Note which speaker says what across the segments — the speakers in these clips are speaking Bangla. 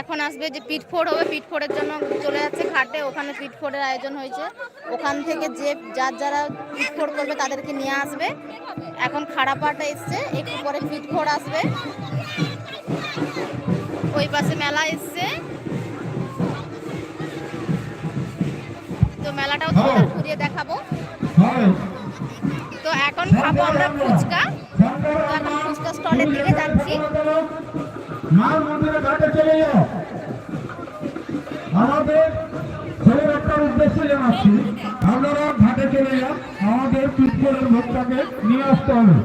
Speaker 1: এখন আসবে যে পিঠফোড় হবে পিঠফোড়ের জন্য চলে যাচ্ছে ঘাটে ওখানে পিঠফোড়ের আয়োজন হয়েছে। ওখান থেকে যে যার যারা পিঠফোড় করবে তাদেরকে নিয়ে আসবে। এখন খাড়াপাটা এসছে একটু পরে পিঠফোড় আসবে। ওই পাশে মেলা এসছে। তো মেলাটাও তোমাদের ঘুরিয়ে দেখাবো। তো এখন খাব আমরা ফুচকা। তো এখন ফুচকা স্টলের দিকে যাচ্ছি।
Speaker 2: মার মন্দিরে ঘাটে চলে যাও। আমাদের ছেলের একটা উদ্দেশ্য জানাচ্ছি। আপনারা ঘাটে চলে যান। আমাদের পিঠপুরের ভোক্তাকে নিয়ে আসতে হবে।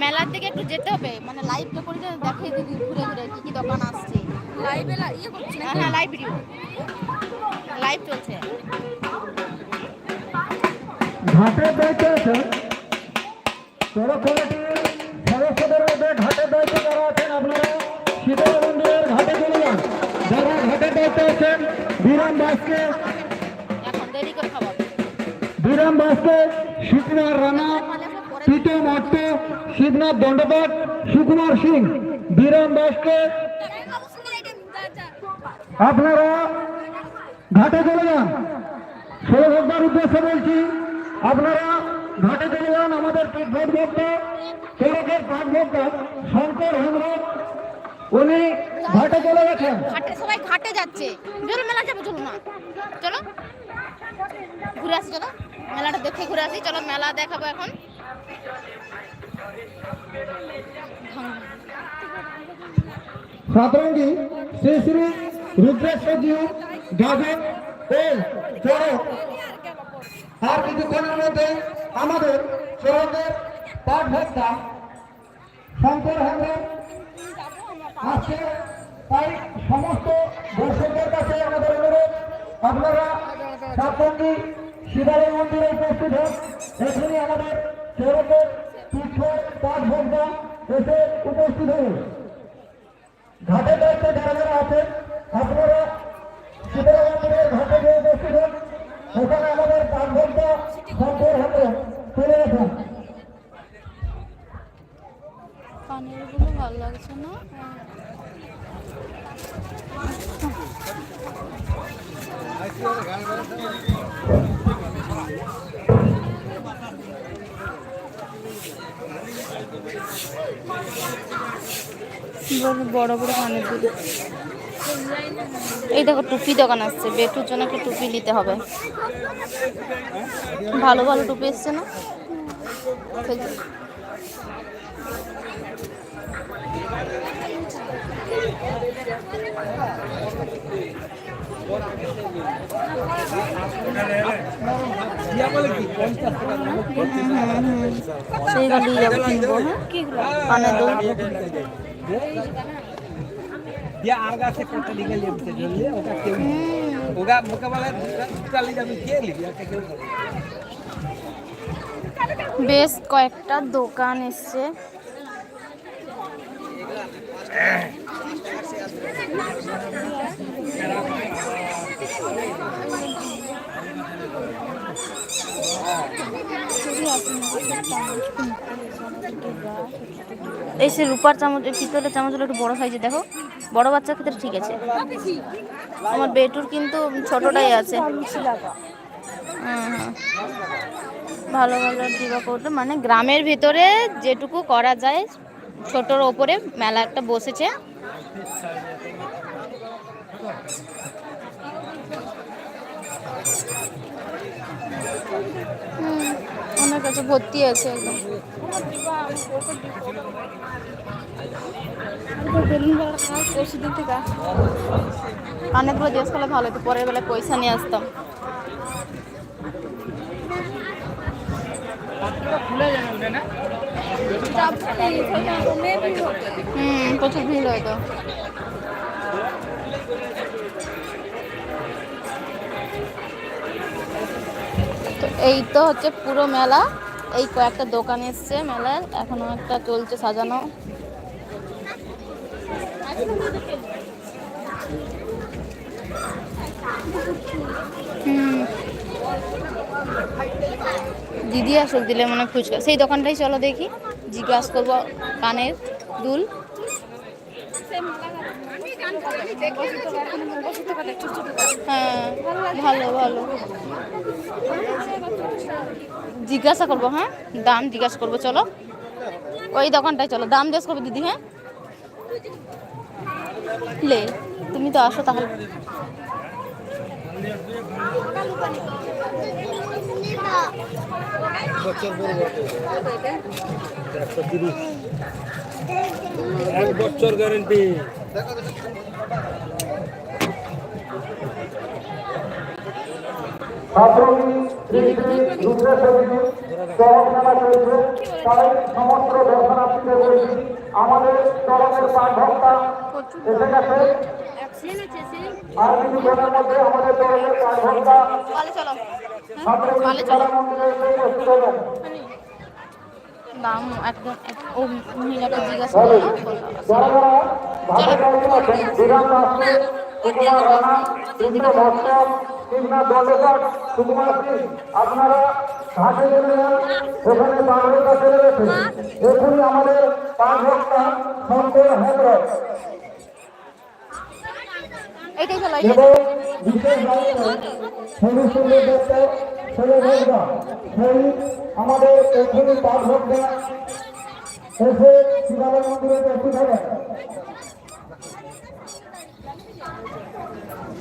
Speaker 1: মেলার দিকে একটু যেতে হবে। মানে লাইভটা করে দেখাই দিদি ঘুরে ঘুরে কি কি দোকান আসছে।
Speaker 3: লাইভে ইয়ে করছি
Speaker 1: হ্যাঁ লাইভ ভিডিও লাইভ চলছে।
Speaker 2: ঘাটের দায়িত্ব আছে। চড়ক কমিটির সদস্যদের মধ্যে দায়িত্ব যারা আছেন আপনারা শীতল মন্দিরের ঘাটে চলে যান যারা দায়িত্ব আছেন বিরাম দাসকে বিরাম দাসকে সুকুমার রানা পিতে মাট্ট শিবনাথ দণ্ডপাট সুকুমার সিং বিরাম দাসকে আপনারা ঘাটে চলে যান। ভোক্তার উদ্দেশ্যে বলছি আপনারা ঘাটে চলে যান আমাদের পিঠভোট ভক্তা চরকের পাঠ ভক্তা শঙ্কর হেমব্রম উনি ঘাটে চলে গেছেন।
Speaker 1: ঘাটে সবাই ঘাটে যাচ্ছে। চলো মেলা যাব চলো না চলো। ঘুরে আসি চলো। মেলাটা দেখে ঘুরে আসি। চলো মেলা দেখাবো এখন।
Speaker 2: সাতরঙ্গি শ্রী শ্রী রুদ্রেশ্বর জিউ গাজন ও আর কিছুক্ষণের মধ্যে আমাদের চরকের পাঠ ভক্তা শঙ্কর হেমব্রম আজকে তাই সমস্ত দর্শকদের কাছে আমাদের অনুরোধ, আপনারা সাতরঙ্গি শিবালয় মন্দিরে উপস্থিত হন। এখানে আমাদের চরকের তীর্থ পাঠ ভক্তা এসে উপস্থিত হন। ঘাটের দায়িত্বে যারা যারা আছেন আপনারা শীতলা মন্দিরের ঘাটে গিয়ে উপস্থিত হন ওখানে আমাদের পাঠভক্তা শঙ্কর হাতে চলে আসুন।
Speaker 1: কানের ভালো লাগছে না? বড় বড় কানের দুল এই দেখো টুপি দোকান আসছে, বেটুর জন্য একটা টুপি নিতে হবে। ভালো ভালো টুপি এসছে না। সেইগুলো যাব, কিনবো হ্যাঁ? দুল
Speaker 4: kali jam kiri dia kayak gitu
Speaker 1: বেশ কয়েকটা দোকান এসছে এই সে রূপার চামচ পিতলের চামচগুলো একটু বড় সাইজে দেখো। বড় বাচ্চার ক্ষেত্রে ঠিক আছে। আমার বেটুর কিন্তু ছোটটাই আছে। ভালো ভালো দিবা করতে মানে গ্রামের ভিতরে যেটুকু করা যায়, ছোটর ওপরে মেলা একটা বসেছে। হুম, ওনার কাছে ভর্তি আছে একদম। কানেরগুলো জিজ্ঞেস করলে ভালো হতো পরের বেলায় পয়সা নিয়ে আসতাম। হুম প্রচুর ভিড় হয়তো তো এই তো হচ্ছে পুরো মেলা। এই কয়েকটা দোকান এসছে মেলার এখনও একটা চলছে সাজানো। দিদি আসুক দিলে মনে ফুচকা। সেই দোকানটাই চলো দেখি। জিজ্ঞাসা করব কানের দুল। হ্যাঁ ভালো ভালো। জিজ্ঞাসা করব হ্যাঁ? দাম জিজ্ঞাসা করব, চলো। ওই দোকানটায় চলো। দাম জিজ্ঞাসা করব, দিদি হ্যাঁ? লে, তুমি তো আসো তাহলে।
Speaker 4: এক বছর গ্যারেন্টি
Speaker 2: ছাত্রী চলছে তাই সমস্ত দর্শনার্থীদের বলছি আমাদের এসে গেছে। আর কিছুক্ষণের মধ্যে আমাদের
Speaker 1: দাম একদম ও মহিলাটা জিজ্ঞাসা করল
Speaker 2: যারা যারা ভালো গাড়ি আছেন বিরাট আসছে সুকুমার রানা ইন্দ্র ভট্ট কৃষ্ণা দণ্ডকার সুকুমার আপনারা ঘাটে চলে যান বাংলার কাছে রয়েছে। এখনই আমাদের পাঁচ ভক্তা শঙ্কর
Speaker 1: এইটাই
Speaker 2: এবং বিশেষ দায়িত্ব সুন্দর দত্ত ছেলে আমাদের এখনই পাঁচ ভক্তা এসে শিবালয় মন্দিরে উপস্থিত হবেন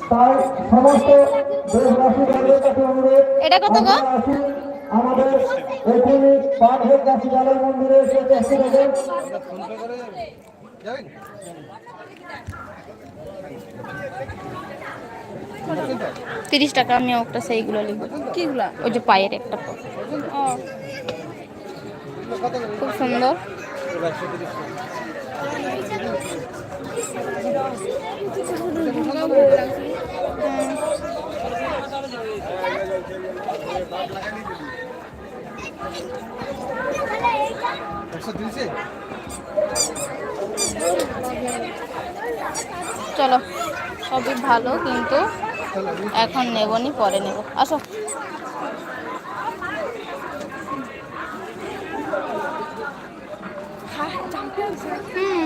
Speaker 2: তাই সমস্ত দেশবাসীদের কাছে অনুরোধ
Speaker 1: এটা কত গো?
Speaker 2: আমাদের ভক্তা শিবালয় মন্দিরে এসে
Speaker 1: তিরিশ টাকা আমি একটা সেইগুলো লিখব। কিগুলো? ওই যে পায়ের একটা। খুব সুন্দর হুম। চলো সবই ভালো কিন্তু এখন নেবনি পরে নেব। আসো। হুম।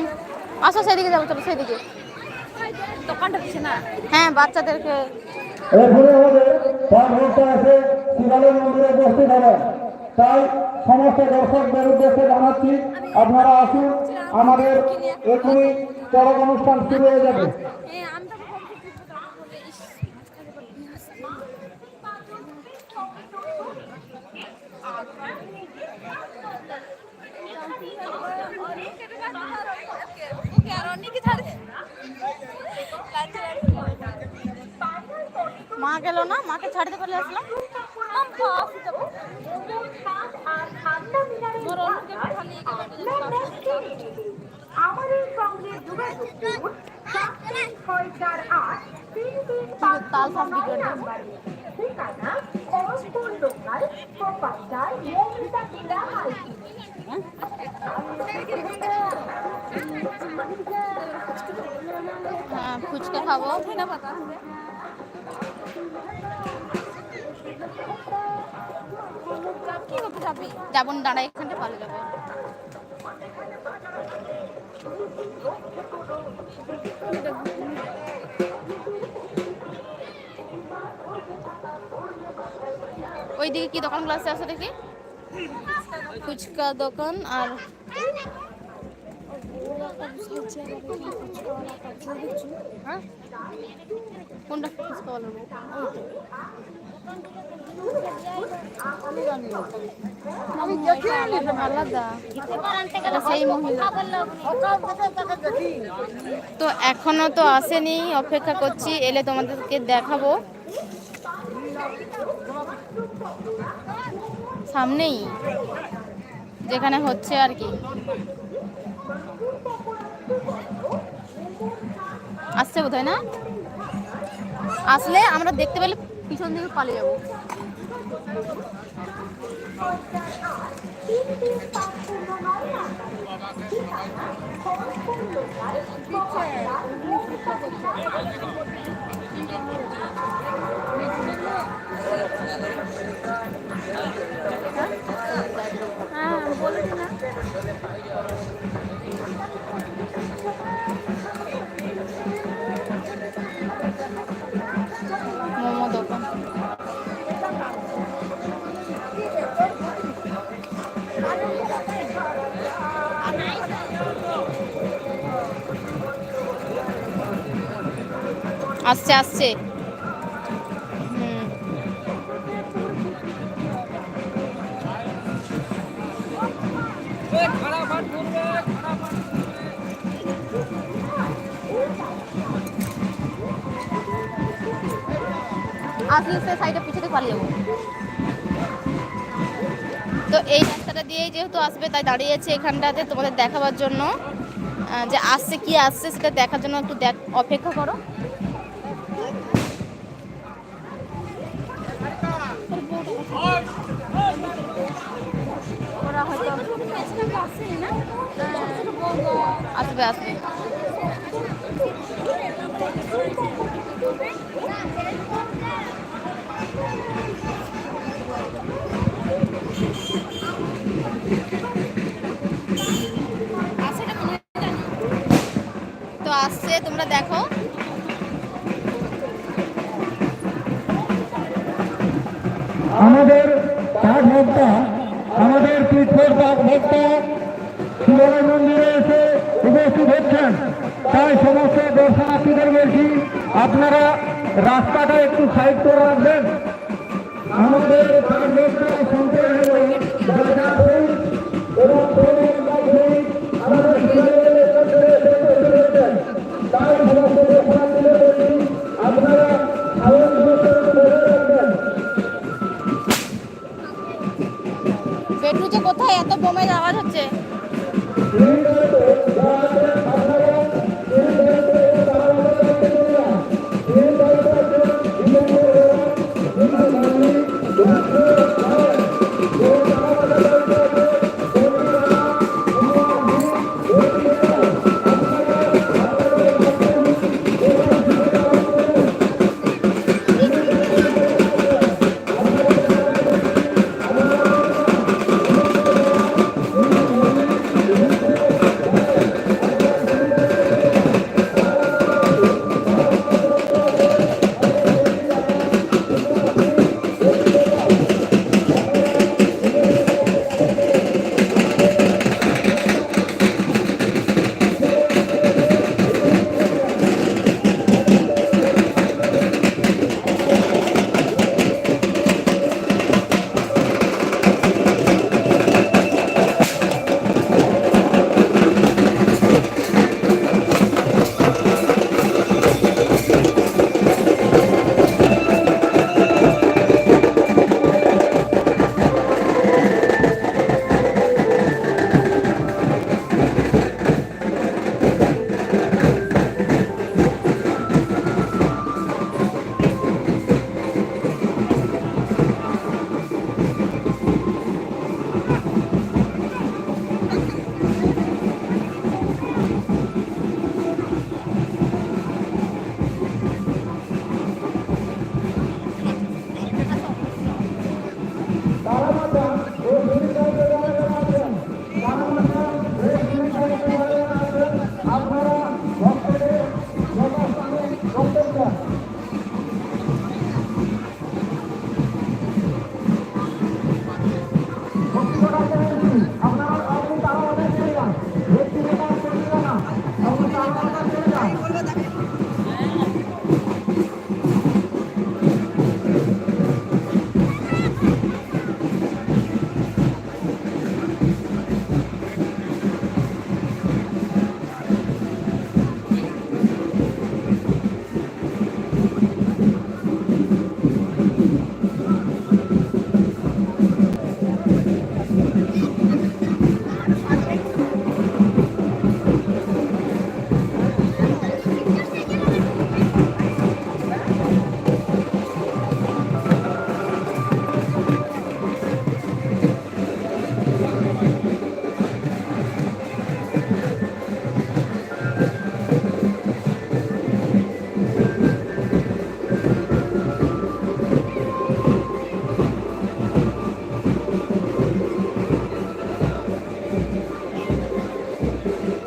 Speaker 1: আসো সেদিকে যাব চলো সেদিকে। দোকানটা পিছনে হ্যাঁ বাচ্চাদেরকে
Speaker 2: আছে, শিবালয় মন্দিরে উপস্থিত হবেন। তাই সমস্ত দর্শকদের উদ্দেশ্যে জানাচ্ছি, আপনারা আসুন, আমাদের এখনই চড়ক অনুষ্ঠান শুরু হয়ে যাবে।
Speaker 1: মা গেল না? মাকে ছাড়তে পারলে আসলাম। তাল হ্যাঁ ফুচকা খাব। না দাঁড়াই এখানটা ভালো যাবে ওইদিকে কি দোকানগুলো আছে আছে দেখি ফুচকা দোকান আর হ্যাঁ? কোনটা তো এখনও তো আসেনি, অপেক্ষা করছি, এলে তোমাদেরকে দেখাবো। সামনেই, যেখানে হচ্ছে আর কি। আসছে বোধ না? আসলে আমরা দেখতে পেলে পিছন দিকে পালিয়ে যাব। হ্যাঁ বলেছি না আসছে আসছে। আসলে পিছনে তো এই রাস্তাটা দিয়েই যেহেতু আসবে, তাই দাঁড়িয়েছে এখানটাতে তোমাদের দেখাবার জন্য। যে আসছে, কি আসছে সেটা দেখার জন্য একটু দেখ, অপেক্ষা করো। আসবে আসবে তো আসছে তোমরা দেখো
Speaker 2: আমাদের আমাদের পীঠের পাঠ ভক্তা শিবালয় মন্দিরে এসে উপস্থিত হচ্ছেন তাই সমস্ত দর্শনার্থীদের বলছি, আপনারা রাস্তাটা একটু সাইড করে রাখবেন। আমাদের
Speaker 1: কোথায় এত বোমের আওয়াজ হচ্ছে?
Speaker 2: Thank you.